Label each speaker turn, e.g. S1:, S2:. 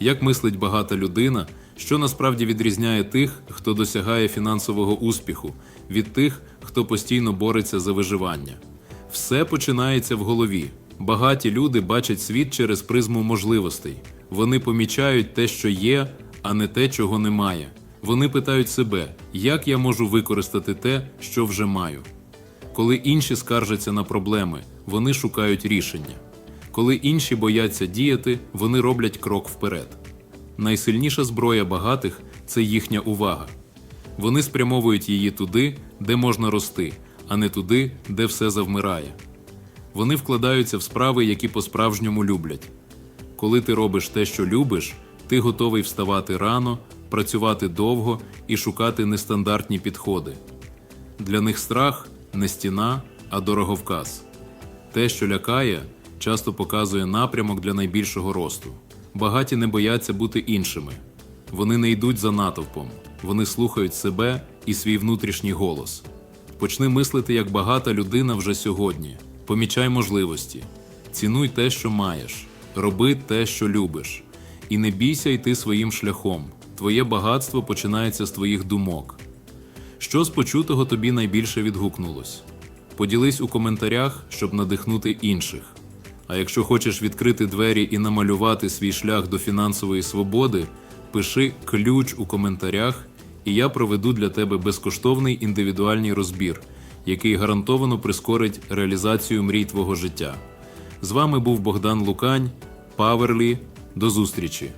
S1: Як мислить багата людина, що насправді відрізняє тих, хто досягає фінансового успіху, від тих, хто постійно бореться за виживання. Все починається в голові. Багаті люди бачать світ через призму можливостей. Вони помічають те, що є, а не те, чого немає. Вони питають себе, як я можу використати те, що вже маю. Коли інші скаржаться на проблеми, вони шукають рішення. Коли інші бояться діяти, вони роблять крок вперед. Найсильніша зброя багатих це їхня увага. Вони спрямовують її туди, де можна рости, а не туди, де все завмирає. Вони вкладаються в справи, які по-справжньому люблять. Коли ти робиш те, що любиш, ти готовий вставати рано, працювати довго і шукати нестандартні підходи. Для них страх не стіна, а дороговказ. Те, що лякає, часто показує напрямок для найбільшого росту. Багаті не бояться бути іншими. Вони не йдуть за натовпом, вони слухають себе і свій внутрішній голос. Почни мислити як багата людина вже сьогодні. Помічай можливості, цінуй те, що маєш, роби те, що любиш, і не бійся йти своїм шляхом. Твоє багатство починається з твоїх думок. Що з почутого тобі найбільше відгукнулось? Поділись у коментарях, щоб надихнути інших. А якщо хочеш відкрити двері і намалювати свій шлях до фінансової свободи, пиши ключ у коментарях, і я проведу для тебе безкоштовний індивідуальний розбір, який гарантовано прискорить реалізацію мрій твого життя. З вами був Богдан Лукань, Паверлі. До зустрічі!